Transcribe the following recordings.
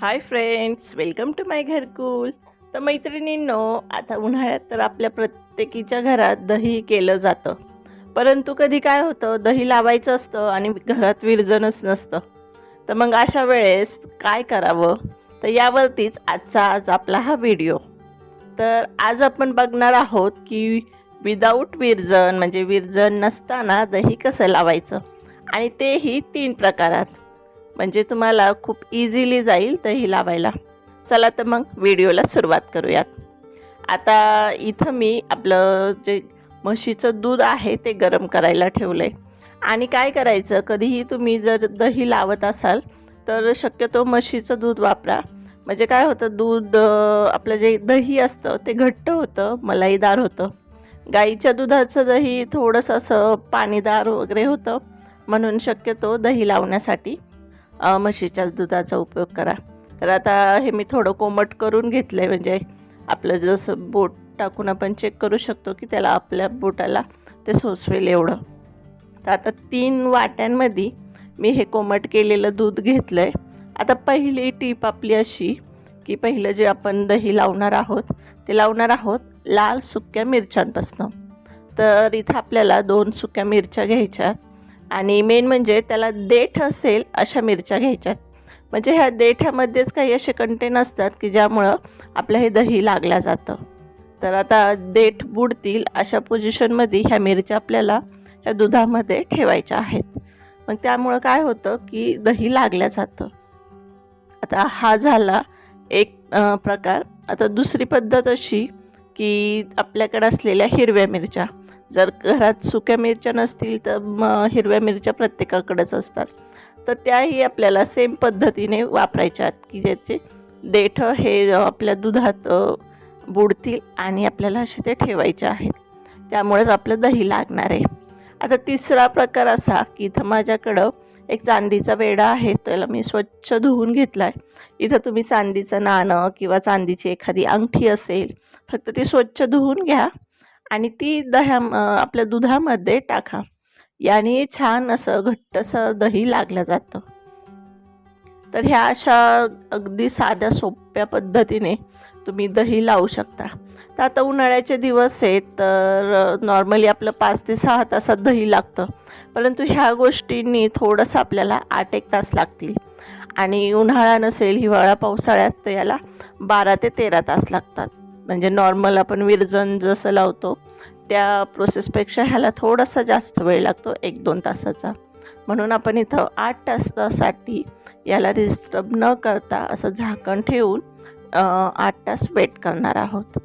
Hi friends welcome to my Gharkul. तर मैत्रिणींनो आता उन्हाळ्यात तर आपल्या प्रत्येकीच्या घरात दही केलं जातं. परंतु कधी काय होतं दही लावायचं असतं आणि घरात विरजणच नसतं. तर मग अशा वेळेस काय करावं? तर यावरतीच आजचा आज आपला हा व्हिडिओ. तर आज आपण बघणार आहोत की विदाऊट विरजन म्हणजे विरजन नसताना दही कसं लावायचं? आणि तेही तीन प्रकारात. म्हणजे तुम्हाला खूप इझिली जाईल दही लावायला. चला तर मग व्हिडिओला सुरुवात करूयात. आता इथं मी आपलं जे म्हशीचं दूध आहे ते गरम करायला ठेवलं आहे आणि काय करायचं कधीही तुम्ही जर दही लावत असाल तर शक्यतो म्हशीचं दूध वापरा. म्हणजे काय होतं दूध आपलं जे दही असतं ते घट्ट होतं मलाईदार होतं. गाईच्या दुधाचं दही थोडंसं असं पाणीदार वगैरे होतं म्हणून शक्यतो दही लावण्यासाठी म्हशीच्याच दुधाचा उपयोग करा. तर आता हे मी थोडं कोमट करून घेतलं आहे म्हणजे आपलं जसं बोट टाकून आपण चेक करू शकतो की त्याला आपल्या बोटाला ते सोसवेल एवढं. तर आता तीन वाट्यांमध्ये मी हे कोमट केलेलं दूध घेतलं आहे आता पहिली टीप आपली अशी की पहिलं जे आपण दही लावणार आहोत ते लावणार आहोत लाल सुक्या मिरच्यांपासनं. तर इथं आपल्याला दोन सुक्या मिरच्या घ्यायच्यात आणि मेन म्हणजे त्याला देठ असेल अशा मिरच्या घ्यायच्यात. म्हणजे ह्या देठामध्येच काही असे कंटेन असतात की ज्यामुळं आपलं हे दही लागलं जातं. तर आता देठ बुडतील अशा पोझिशनमध्ये ह्या मिरच्या आपल्याला ह्या दुधामध्ये ठेवायच्या आहेत. मग त्यामुळं काय होतं की दही लागलं जातं. आता हा झाला एक प्रकार. आता दुसरी पद्धत अशी की आपल्याकडे असलेल्या हिरव्या मिरच्या. जर घरात सुक्या मिरच्या नसतील तर मग हिरव्या मिरच्या प्रत्येकाकडेच असतात. तर त्याही आपल्याला सेम पद्धतीने वापरायच्या आहेत की ज्याचे देठ हे आपल्या दुधात बुडतील आणि आपल्याला असे ते ठेवायचे आहेत. त्यामुळेच आपलं दही लागणार आहे. आता तिसरा प्रकार असा की इथं माझ्याकडं एक चांदीचा वेडा आहे त्याला मी स्वच्छ धुवून घेतला आहे इथं तुम्ही चांदीचं नाणं किंवा चांदीची एखादी अंगठी असेल फक्त ती स्वच्छ धुवून घ्या. आणि ती दह्या आपल्या दुधामध्ये टाका. याने छान असं घट्टसं दही लागलं जातं. तर ह्या अशा अगदी साध्या सोप्या पद्धतीने तुम्ही दही लावू शकता. तर आता उन्हाळ्याचे दिवस आहेत तर नॉर्मली आपलं पाच ते सहा तासात दही लागतं. परंतु ह्या गोष्टींनी थोडंसं आपल्याला आठ एक तास लागतील. आणि उन्हाळा नसेल हिवाळा पावसाळ्यात तर याला बारा ते तेरा तास लागतात. म्हणजे नॉर्मल आपण विरजन जसं लावतो त्या प्रोसेसपेक्षा ह्याला थोडासा जास्त वेळ लागतो एक दोन तासाचा. म्हणून आपण इथं आठ तासासाठी याला डिस्टर्ब न करता असं झाकण ठेवून आठ तास वेट करणार आहोत.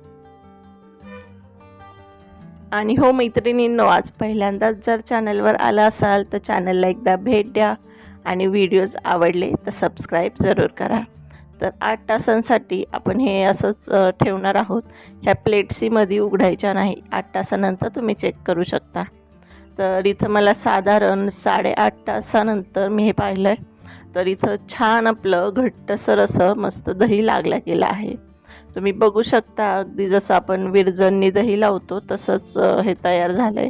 आणि हो मैत्रिणींनो आज पहिल्यांदाच जर चॅनलवर आला असाल तर चॅनलला एकदा भेट द्या. आणि व्हिडिओज आवडले तर सबस्क्राईब जरूर करा. तर आठ तासांसाठी आपण हे असंच ठेवणार आहोत. ह्या प्लेट्सीमध्ये उघडायच्या नाही. आठ तासानंतर तुम्ही चेक करू शकता. तर इथं मला साधारण साडेआठ तासानंतर मी हे पाहिलं आहे तर इथं छान आपलं घट्टसर असं मस्त दही लागला गेलं आहे. तुम्ही बघू शकता अगदी जसं आपण विरजननी दही लावतो तसंच हे तयार झालं आहे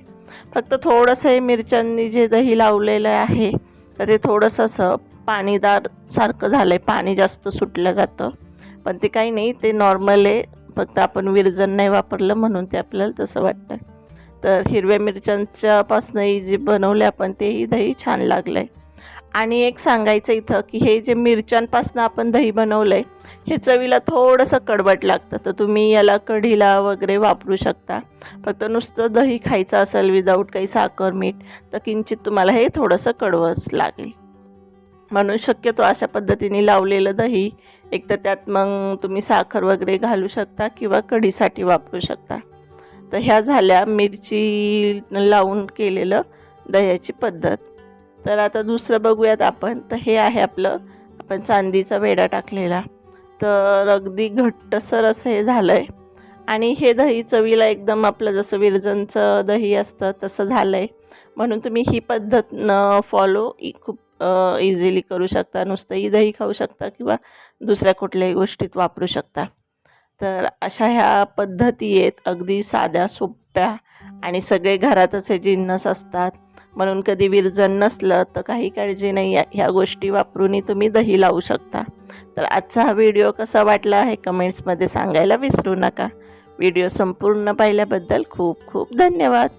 फक्त थोडंसं हे मिरच्यांनी जे दही लावलेलं आहे तर ते थोडंसं असं पाणीदार सारखं झालं आहे पाणी जास्त सुटलं जातं. पण ते काही नाही ते नॉर्मल आहे. फक्त आपण विरजन नाही वापरलं म्हणून ते आपल्याला तसं वाटतं तर हिरव्या मिरच्यांच्यापासूनही जे बनवले आपण तेही दही छान लागलं आहे आणि एक सांगायचं इथं की हे जे मिरच्यांपासनं आपण दही बनवलं आहे हे चवीला थोडंसं कडवट लागतं. तर तुम्ही याला कढीला वगैरे वापरू शकता. फक्त नुसतं दही खायचं असेल विदाऊट काही साखर मीठ तर किंचित तुम्हाला हे थोडंसं कडवंच लागेल. म्हणून शक्यतो अशा पद्धतीने लावलेलं दही. एक तर त्यात मग तुम्ही साखर वगैरे घालू शकता किंवा कढीसाठी वापरू शकता. तर ह्या झाल्या मिरची लावून केलेलं दह्याची पद्धत. तर आता दुसरं बघूयात आपण. तर हे आहे आपलं आपण चांदीचा वेडा टाकलेला. तर अगदी घट्टसर असं हे झालं आहे आणि हे दही चवीला एकदम आपलं जसं विरजनचं दही असतं तसं झालं आहे म्हणून तुम्ही ही पद्धत न फॉलो खूप इझिली करू शकता नुसतंही दही खाऊ शकता किंवा दुसऱ्या कुठल्याही गोष्टीत वापरू शकता. तर अशा ह्या पद्धती आहेत अगदी साध्या सोप्या आणि सगळे घरातच हे जिन्नस असतात. म्हणून कधी विरजन नसलं तर काही काळजी नाही आहे ह्या गोष्टी वापरूनही तुम्ही दही लावू शकता. तर आजचा हा व्हिडिओ कसा वाटला हे कमेंट्समध्ये सांगायला विसरू नका. व्हिडिओ संपूर्ण पाहिल्याबद्दल खूप खूप धन्यवाद.